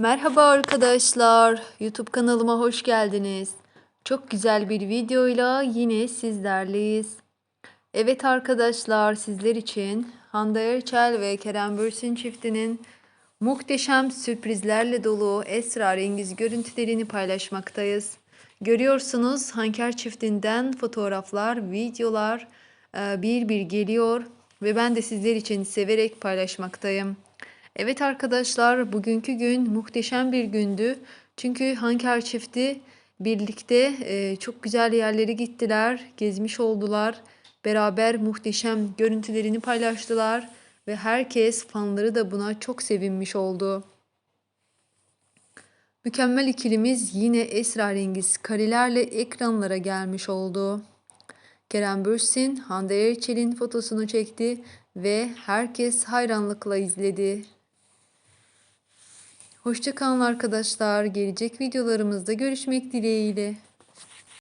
Merhaba arkadaşlar. YouTube kanalıma hoş geldiniz. Çok güzel bir videoyla yine sizlerleyiz. Evet arkadaşlar sizler için Hande Erçel ve Kerem Bürsin çiftinin muhteşem sürprizlerle dolu esrarengiz görüntülerini paylaşmaktayız. Görüyorsunuz Hanker çiftinden fotoğraflar, videolar e, bir bir geliyor ve ben de sizler için severek paylaşmaktayım. Evet arkadaşlar bugünkü gün muhteşem bir gündü. Çünkü Hanker çifti birlikte e, çok güzel yerlere gittiler, gezmiş oldular. Beraber muhteşem görüntülerini paylaştılar ve herkes fanları da buna çok sevinmiş oldu. Mükemmel ikilimiz yine esrarengiz karelerle ekranlara gelmiş oldu. Kerem Bürsin, Hande Erçel'in fotosunu çekti ve herkes hayranlıkla izledi. Hoşçakalın arkadaşlar. Gelecek videolarımızda görüşmek dileğiyle.